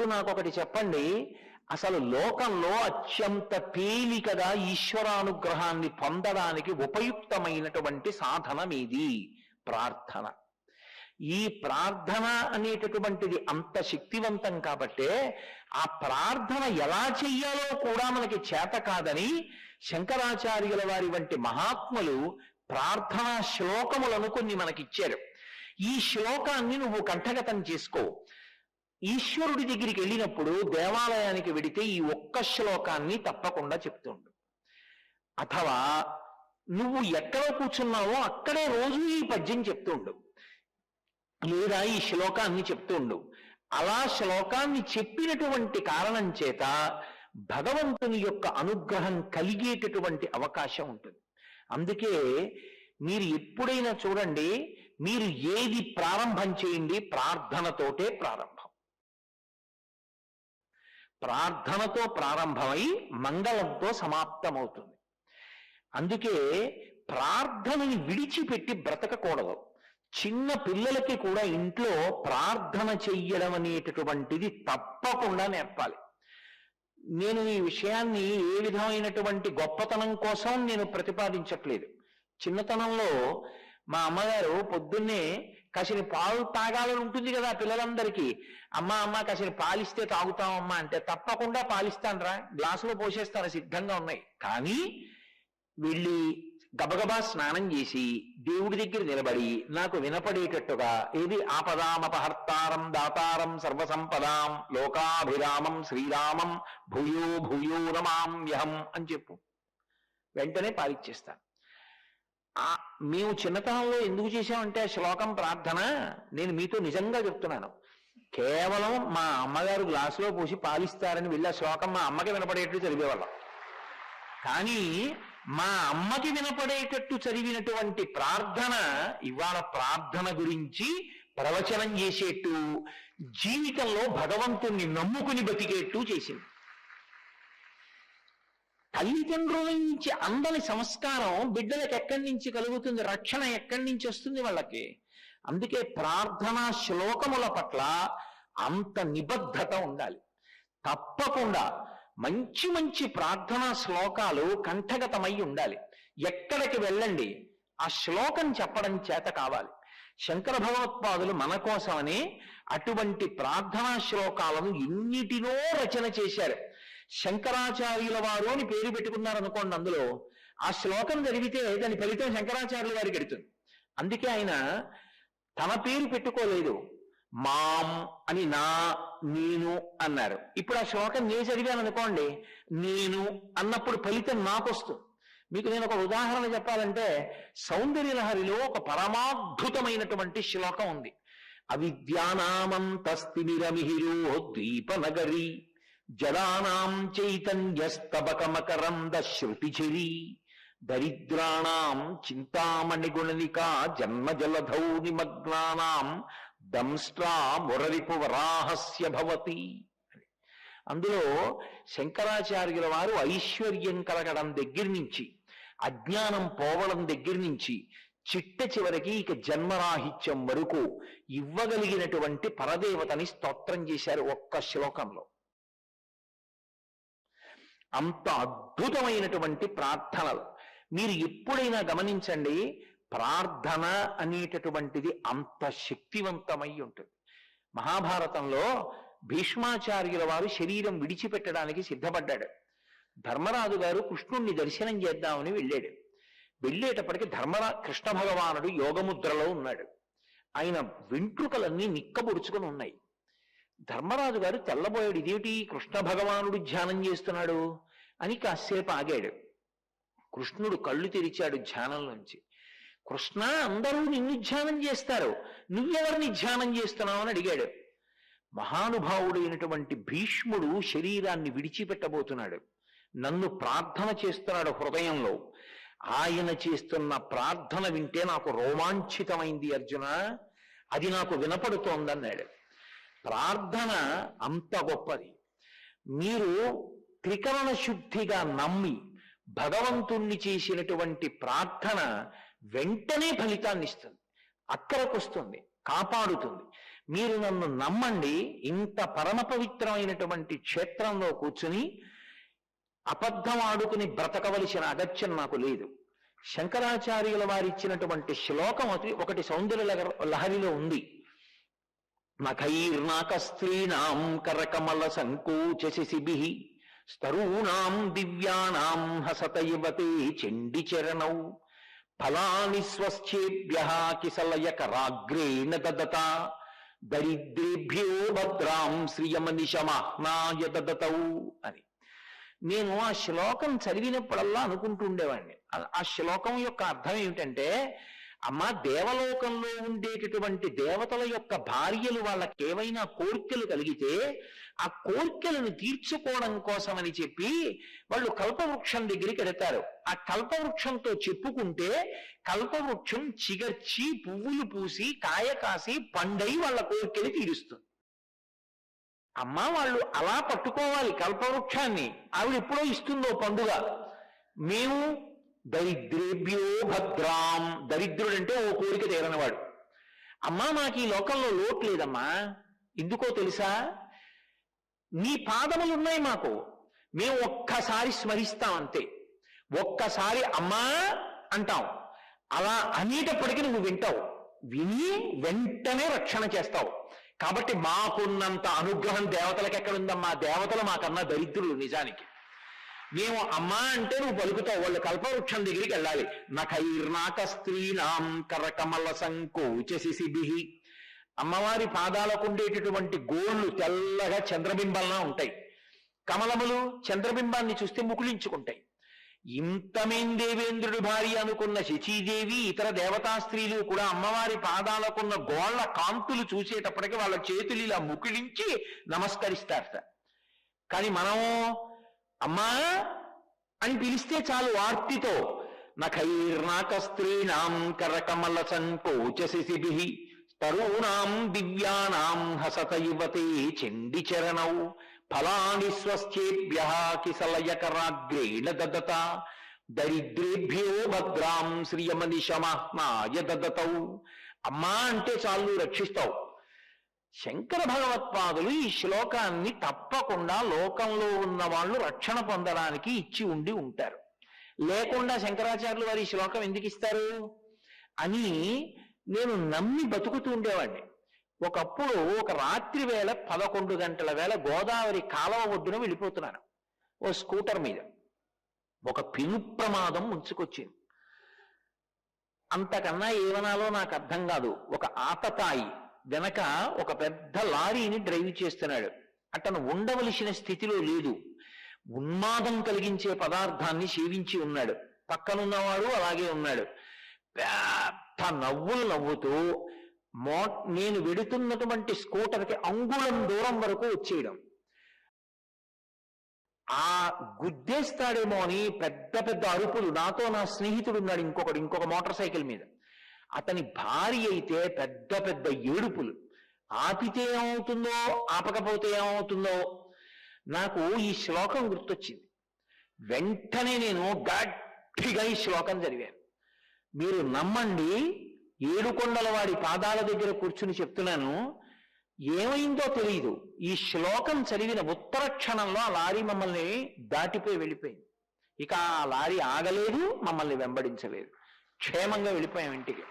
ఇప్పుడు నాకు ఒకటి చెప్పండి. అసలు లోకంలో అత్యంత తేలికగా ఈశ్వరానుగ్రహాన్ని పొందడానికి ఉపయుక్తమైనటువంటి సాధనం ఇది ప్రార్థన. ఈ ప్రార్థన అనేటటువంటిది అంత శక్తివంతం కాబట్టే ఆ ప్రార్థన ఎలా చెయ్యాలో కూడా మనకి చేత కాదని శంకరాచార్యుల వారి వంటి మహాత్ములు ప్రార్థనా శ్లోకములను కొన్ని మనకిచ్చారు. ఈ శ్లోకాన్ని నువ్వు కంఠగతం చేసుకో. ఈశ్వరుడి దగ్గరికి వెళ్ళినప్పుడు దేవాలయానికి వెడితే ఈ ఒక్క శ్లోకాన్ని తప్పకుండా చెప్తుండు అథవా నువ్వు ఎక్కడ కూర్చున్నావో అక్కడే రోజు ఈ పద్యం చెప్తుండు లేదా ఈ శ్లోకాన్ని చెప్తుండు అలా శ్లోకాన్ని చెప్పినటువంటి కారణం చేత భగవంతుని యొక్క అనుగ్రహం కలిగేటటువంటి అవకాశం ఉంటుంది. అందుకే మీరు ఎప్పుడైనా చూడండి మీరు ఏది ప్రారంభం చేయండి ప్రార్థనతోటే ప్రారంభం. ప్రార్థనతో ప్రారంభమై మంగళంతో సమాప్తమవుతుంది. అందుకే ప్రార్థనని విడిచిపెట్టి బ్రతకకూడదు. చిన్న పిల్లలకి కూడా ఇంట్లో ప్రార్థన చెయ్యడం అనేటటువంటిది తప్పకుండా నేర్పాలి. నేను ఈ విషయాన్ని ఏ విధమైనటువంటి గొప్పతనం కోసం నేను ప్రతిపాదించట్లేదు. చిన్నతనంలో మా అమ్మగారు పొద్దున్నే కాసిన పాలు తాగాలని ఉంటుంది కదా పిల్లలందరికీ. అమ్మ అమ్మ కాసిన పాలిస్తే తాగుతామమ్మా అంటే తప్పకుండా పాలిస్తానరా గ్లాసులో పోసేస్తాను సిద్ధంగా ఉన్నాయి. కానీ వెళ్ళి గబగబా స్నానం చేసి దేవుడి దగ్గర నిలబడి నాకు వినపడేటట్టుగా ఏది ఆపదామపహర్తారం దాతారం సర్వసంపదాం లోకాభిరామం శ్రీరామం భూయో భూయో నమామ్యహం అని చెప్పు. వెంటనే పాలిచ్చేస్తాను. మేము చిన్నతనంలో ఎందుకు చేశామంటే ఆ శ్లోకం ప్రార్థన నేను మీతో నిజంగా చెప్తున్నాను. కేవలం మా అమ్మగారు గ్లాసులో పోసి పాలిస్తారని వెళ్ళి ఆ శ్లోకం మా అమ్మకి వినపడేటట్టు చదివేవాళ్ళం. కానీ మా అమ్మకి వినపడేటట్టు చదివినటువంటి ప్రార్థన ఇవాళ ప్రార్థన గురించి ప్రవచనం చేసేట్టు జీవితంలో భగవంతుణ్ణి నమ్ముకుని బతికేట్టు చేసింది. తల్లిదండ్రుల నుంచి అందని సంస్కారం బిడ్డలకు ఎక్కడి నుంచి కలుగుతుంది? రక్షణ ఎక్కడి నుంచి వస్తుంది వాళ్ళకి? అందుకే ప్రార్థనా శ్లోకముల పట్ల అంత నిబద్ధత ఉండాలి. తప్పకుండా మంచి మంచి ప్రార్థనా శ్లోకాలు కంఠగతమై ఉండాలి. ఎక్కడికి వెళ్ళండి? ఆ శ్లోకం చెప్పడం చేత కావాలి. శంకర భగవత్పాదులు మన కోసమని అటువంటి ప్రార్థనా శ్లోకాలను ఎన్నిటినో రచన చేశారు. శంకరాచార్యుల వారు అని పేరు పెట్టుకున్నారు అనుకోండి అందులో ఆ శ్లోకం జరిగితే దాని ఫలితం శంకరాచార్యుల వారికి ఎడుతుంది అందుకే ఆయన తన పేరు పెట్టుకోలేదు. మాం అని నా నేను అన్నారు. ఇప్పుడు ఆ శ్లోకం నేను చదివాను అనుకోండి నేను అన్నప్పుడు ఫలితం నాకు వస్తుంది మీకు నేను ఒక ఉదాహరణ చెప్పాలంటే సౌందర్యలహరిలో ఒక పరమాద్భుతమైనటువంటి శ్లోకం ఉంది. అవిద్యానామంతస్తిమిరమిహిరో ద్వీపనగరి జడానాం చైతన్యస్తబకమకరంద శృతిచిరి దరిద్రాణం చింతామణి గుణనికా జన్మ జలధౌ నిమగ్నానాం దంస్ట్రా మురరిపు వరాహస్య భవతి. అందులో శంకరాచార్యుల వారు ఐశ్వర్యం కలగడం దగ్గర నుంచి అజ్ఞానం పోవడం దగ్గర నుంచి చిట్ట చివరికి ఇక జన్మరాహిత్యం వరకు ఇవ్వగలిగినటువంటి పరదేవతని స్తోత్రం చేశారు ఒక్క శ్లోకంలో. అంత అద్భుతమైనటువంటి ప్రార్థనలు. మీరు ఎప్పుడైనా గమనించండి ప్రార్థన అనేటటువంటిది అంత శక్తివంతమై ఉంటుంది. మహాభారతంలో భీష్మాచార్యుల వారు శరీరం విడిచిపెట్టడానికి సిద్ధపడ్డాడు. ధర్మరాజు గారు కృష్ణుణ్ణి దర్శనం చేద్దామని వెళ్ళాడు. వెళ్ళేటప్పటికి ధర్మరా కృష్ణ భగవానుడు యోగముద్రలో ఉన్నాడు. ఆయన వెంట్రుకలన్నీ నిక్కబొడుచుకొని ఉన్నాయి. ధర్మరాజు గారు తెల్లబోయాడు ఇదేమిటి? కృష్ణ భగవానుడు ధ్యానం చేస్తున్నాడు అని కాసేపు ఆగాడు. కృష్ణుడు కళ్ళు తెరిచాడు ధ్యానంలోంచి కృష్ణ అందరూ నిన్ను ధ్యానం చేస్తారు. నువ్వెవరిని ధ్యానం చేస్తున్నావు అని అడిగాడు. మహానుభావుడైనటువంటి భీష్ముడు శరీరాన్ని విడిచిపెట్టబోతున్నాడు. నన్ను ప్రార్థన చేస్తున్నాడు హృదయంలో. ఆయన చేస్తున్న ప్రార్థన వింటే నాకు రోమాంచితమైంది అర్జున. అది నాకు వినపడుతోందన్నాడు. ప్రార్థన అంత గొప్పది. మీరు త్రికరణ శుద్ధిగా నమ్మి భగవంతుణ్ణి చేసినటువంటి ప్రార్థన వెంటనే ఫలితాన్ని ఇస్తుంది. అక్కడికొస్తుంది కాపాడుతుంది. మీరు నన్ను నమ్మండి ఇంత పరమ పవిత్రమైనటువంటి క్షేత్రంలో కూర్చుని అబద్ధం ఆడుకుని బ్రతకవలసిన అగత్యం నాకు లేదు. శంకరాచార్యుల వారిచ్చినటువంటి శ్లోకం ఒకటి- ఒకటి సౌందర్య లహరిలో ఉంది. నఖైర్నాకస్త్రీణాం కరకమల సంకోచ శిశిభి స్తరూణాం దివ్యానాం హసత యువతే చండి చరణౌ ఫలాని స్వస్థేభ్య కిసలయ కరాగ్రేణ దదత దరిద్రేభ్యో భద్రాం శ్రియమనిశమహ్నాయ దదతౌ అని. నేను ఆ శ్లోకం చదివినప్పుడల్లా అనుకుంటుండేవాడిని. ఆ శ్లోకం యొక్క అర్థం ఏమిటంటే అమ్మ దేవలోకంలో ఉండేటటువంటి దేవతల యొక్క భార్యలు వాళ్ళకి ఏవైనా కోర్కెలు కలిగితే ఆ కోర్కెలను తీర్చుకోవడం కోసమని చెప్పి వాళ్ళు కల్పవృక్షం దగ్గరికి వెడతారు ఆ కల్పవృక్షంతో చెప్పుకుంటే కల్పవృక్షం చిగర్చి పువ్వులు పూసి కాయ కాసి పండై వాళ్ళ కోరికలు తీరుస్తుంది. అమ్మ వాళ్ళు అలా పట్టుకోవాలి కల్పవృక్షాన్ని. ఆవిడ ఎప్పుడో ఇస్తుందో పండుగ. మేము దరిద్రేభ్యో భద్రాం. దరిద్రుడంటే ఓ కోరిక తీరనివాడు. అమ్మా నాకు ఈ లోకంలో లోటు లేదమ్మా. ఎందుకో తెలుసా? నీ పాదములు ఉన్నాయి మాకు. మేము ఒక్కసారి స్మరిస్తాం అంతే. ఒక్కసారి అమ్మా అంటాం. అలా అనేటప్పటికీ నువ్వు వింటావు. విని వెంటనే రక్షణ చేస్తావు. కాబట్టి మాకున్నంత అనుగ్రహం దేవతలకు ఎక్కడుందమ్మా దేవతలు మాకన్నా దరిద్రులు నిజానికి. మేము అమ్మా అంటే నువ్వు పలుకుతావు. వాళ్ళు కల్పవృక్షం దగ్గరికి వెళ్ళాలి. నఖైర్నాక స్త్రీనాం కరకమల సంకోచ శిశిభి అమ్మవారి పాదాలకు ఉండేటటువంటి గోళ్ళు తెల్లగా చంద్రబింబంలా ఉంటాయి. కమలములు చంద్రబింబాన్ని చూస్తే ముకుళించుకుంటాయి. ఇంతమేం దేవేంద్రుడి భార్య అనుకున్న శచీదేవి ఇతర దేవతా స్త్రీలు కూడా అమ్మవారి పాదాలకున్న గోళ్ళ కాంతులు చూసేటప్పటికి వాళ్ళ చేతులు ఇలా ముకుళించి నమస్కరిస్తారట. కానీ మనం అమ్మా అని పిలిస్తే చాలు ఆర్తితో. నఖైర్నాక స్త్రీణాం కరకమల సంకోచ శిశిభి తరూణాం దివ్యానాం హసత యువతే చండి చరణౌ ఫలాని స్వస్థేభ్య కిసలయకరాగ్రేణ దదత దరిద్రేభ్యో భద్రాం శ్రియమనిశమహ్నాయ దదతౌ. అమ్మా అంటే చాలు రక్షిస్తావు. శంకర భగవత్పాదులు ఈ శ్లోకాన్ని తప్పకుండా లోకంలో ఉన్న వాళ్ళు రక్షణ పొందడానికి ఇచ్చి ఉండి ఉంటారు. లేకుండా శంకరాచార్యులు వారి శ్లోకం ఎందుకు ఇస్తారు? అని నేను నమ్మి బతుకుతూ ఉండేవాడిని. ఒకప్పుడు ఒక రాత్రి వేళ పదకొండు గంటల వేళ గోదావరి కాలవ ఒడ్డున వెళ్ళిపోతున్నాను ఓ స్కూటర్ మీద. ఒక పెను ప్రమాదం ముంచుకొచ్చింది. అంతకన్నా ఏమనాలో నాకు అర్థం కాదు. ఒక ఆతతాయి వెనక ఒక పెద్ద లారీని డ్రైవ్ చేస్తున్నాడు. అతను ఉండవలసిన స్థితిలో లేదు. ఉన్మాదం కలిగించే పదార్థాన్ని సేవించి ఉన్నాడు. పక్కనున్నవాడు అలాగే ఉన్నాడు. పెద్ద నవ్వులు నవ్వుతూ మో నేను వెడుతున్నటువంటి స్కూటర్కి అంగుళం దూరం వరకు వచ్చేయడం. ఆ గుద్దేస్తాడేమో అని పెద్ద పెద్ద అరుపులు. నాతో నా స్నేహితుడు ఉన్నాడు ఇంకొకడు ఇంకొక మోటార్ సైకిల్ మీద. అతని భార్య అయితే పెద్ద పెద్ద ఏడుపులు. ఆపితే ఏమవుతుందో ఆపకపోతే ఏమవుతుందో నాకు ఈ శ్లోకం గుర్తొచ్చింది. వెంటనే నేను గట్టిగా ఈ శ్లోకం చదివాను. మీరు నమ్మండి ఏడుకొండల వాడి పాదాల దగ్గర కూర్చుని చెప్తున్నాను. ఏమైందో తెలియదు ఈ శ్లోకం చదివిన ఉత్తర క్షణంలో ఆ లారీ మమ్మల్ని దాటిపోయి వెళ్ళిపోయింది. ఇక ఆ లారీ ఆగలేదు మమ్మల్ని వెంబడించలేదు. క్షేమంగా వెళ్ళిపోయాం ఇంటికి.